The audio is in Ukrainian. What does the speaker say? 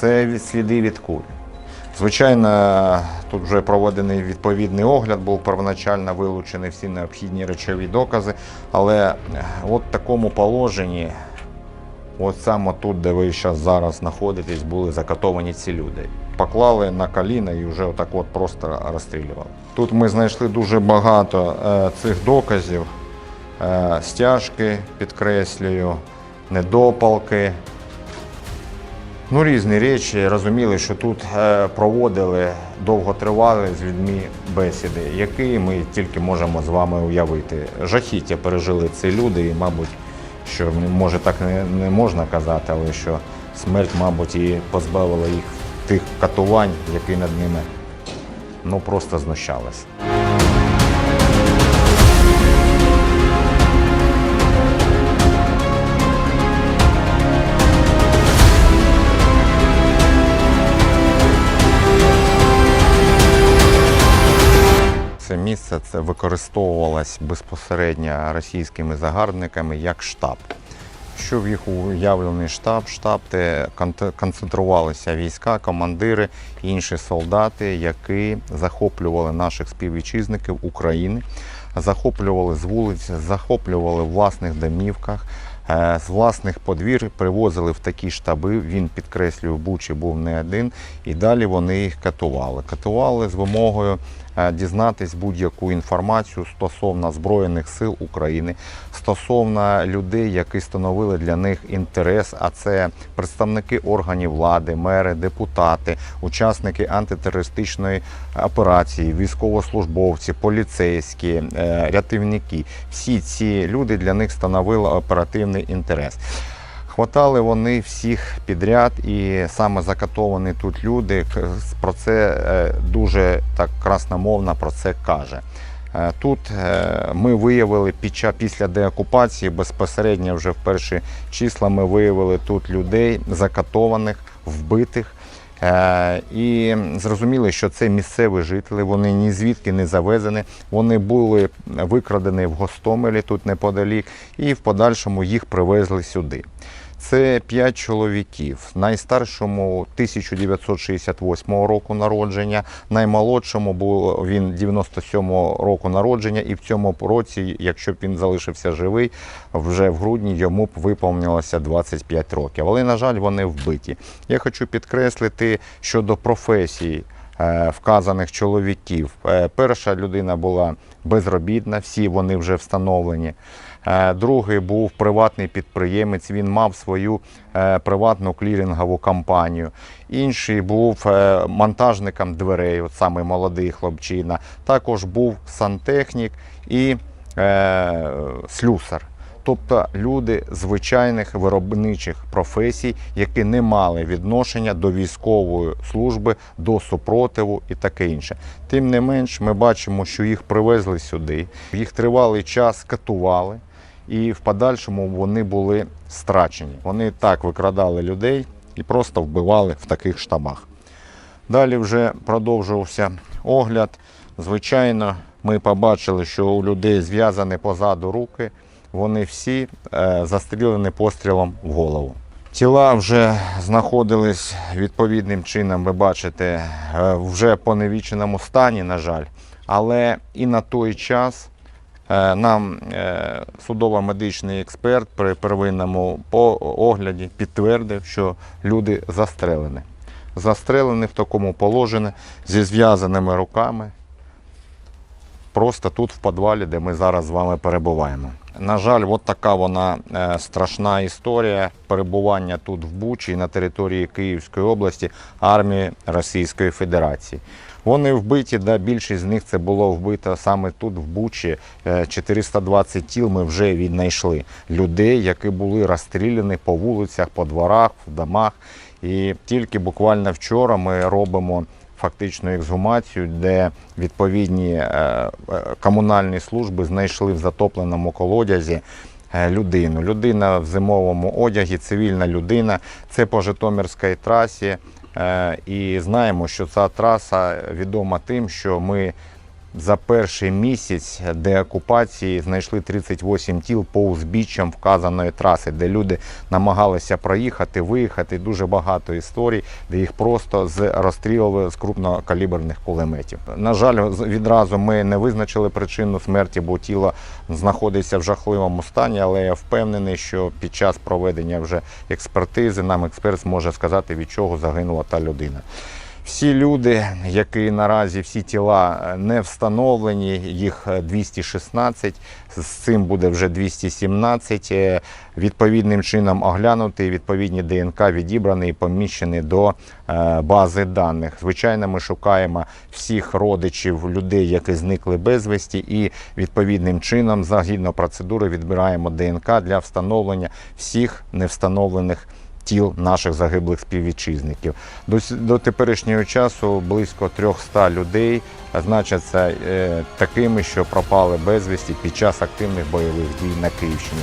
Це сліди від куль. Звичайно, тут вже проведений відповідний огляд, був первоначально вилучені всі необхідні речові докази, але е, от в такому положенні, от саме тут, де ви зараз зараз знаходитесь, були закатовані ці люди. Поклали на коліна і вже отак от просто розстрілювали. Тут ми знайшли дуже багато е, цих доказів, е, стяжки, підкреслюю, недопалки. Ну, різні речі. Розуміли, що тут е, проводили довготривалі з людьми бесіди, які ми тільки можемо з вами уявити. Жахіття пережили ці люди, і, мабуть, що може так не, не можна казати, але що смерть, мабуть, і позбавила їх тих катувань, які над ними ну, просто знущалися. Місце це використовувалось безпосередньо російськими загарбниками як штаб. Що в їх уявлений штаб, штаб, де концентрувалися війська, командири, інші солдати, які захоплювали наших співвітчизників України, захоплювали з вулиць, захоплювали в власних домівках, е, з власних подвір привозили в такі штаби. Він підкреслюю, в Бучі був не один, і далі вони їх катували. Катували з вимогою дізнатись будь-яку інформацію стосовно Збройних сил України, стосовно людей, які становили для них інтерес, а це представники органів влади, мери, депутати, учасники антитерористичної операції, військовослужбовці, поліцейські, е, рятівники. Всі ці люди для них становили оперативний інтерес. Хватали вони всіх підряд, і саме закатовані тут люди про це е, дуже так красномовно про це каже. Е, Тут е, ми виявили під час після деокупації безпосередньо вже в перші числа ми виявили тут людей закатованих, вбитих. І зрозуміли, що це місцеві жителі, вони ні звідки не завезені, вони були викрадені в Гостомелі тут неподалік, і в подальшому їх привезли сюди. Це п'ять чоловіків. Найстаршому 1968 року народження, наймолодшому був він 97 року народження, і в цьому році, якщо б він залишився живий, вже в грудні йому б виповнилося 25 років. Але, на жаль, вони вбиті. Я хочу підкреслити щодо професії вказаних чоловіків. Е, Перша людина була безробітна, всі вони вже встановлені. Е, Другий був приватний підприємець, він мав свою е, приватну клірингову компанію. Інший був е, монтажником дверей, от саме молодий хлопчина. Також був сантехнік і е, слюсар. Тобто люди звичайних виробничих професій, які не мали відношення до військової служби, до супротиву і таке інше. Тим не менш, ми бачимо, що їх привезли сюди, їх тривалий час катували, і в подальшому вони були страчені. Вони так викрадали людей і просто вбивали в таких штабах. Далі вже продовжувався огляд. Звичайно, ми побачили, що у людей зв'язані позаду руки. Вони всі е, застрілені пострілом в голову. Тіла вже знаходились відповідним чином, ви бачите, е, вже по невіченому стані, на жаль. Але і на той час е, нам судово-медичний експерт при первинному огляді підтвердив, що люди застрелені. Застрелені в такому положенні зі зв'язаними руками, просто тут в підвалі, де ми зараз з вами перебуваємо. На жаль, от така вона е, страшна історія перебування тут в Бучі на території Київської області армії Російської Федерації. Вони вбиті, да, більшість з них це було вбито саме тут, в Бучі. Е, 420 тіл ми вже віднайшли людей, які були розстріляні по вулицях, по дворах, в домах. І тільки буквально вчора ми робимо фактичну ексгумацію, де відповідні е, е, комунальні служби знайшли в затопленому колодязі е, людину. Людина в зимовому одягі, цивільна людина. Це по Житомирській трасі. І знаємо, що ця траса відома тим, що ми за перший місяць деокупації знайшли 38 тіл по узбіччям вказаної траси, де люди намагалися проїхати, виїхати. Дуже багато історій, де їх просто з розстрілювали з крупнокаліберних кулеметів. На жаль, відразу ми не визначили причину смерті, бо тіло знаходиться в жахливому стані, але я впевнений, що під час проведення вже експертизи нам експерт зможе сказати, від чого загинула та людина. Всі люди, які наразі всі тіла е, не встановлені, їх е, 216, з цим буде вже 217. е, Відповідним чином оглянути, відповідні ДНК відібрані і поміщені до е, бази даних. Звичайно, ми шукаємо всіх родичів людей, які зникли безвісті, і відповідним чином, згідно процедури, відбираємо ДНК для встановлення всіх невстановлених тіл наших загиблих співвітчизників. До, до теперішнього часу близько 300 людей значаться е, такими, що пропали безвісті під час активних бойових дій на Київщині.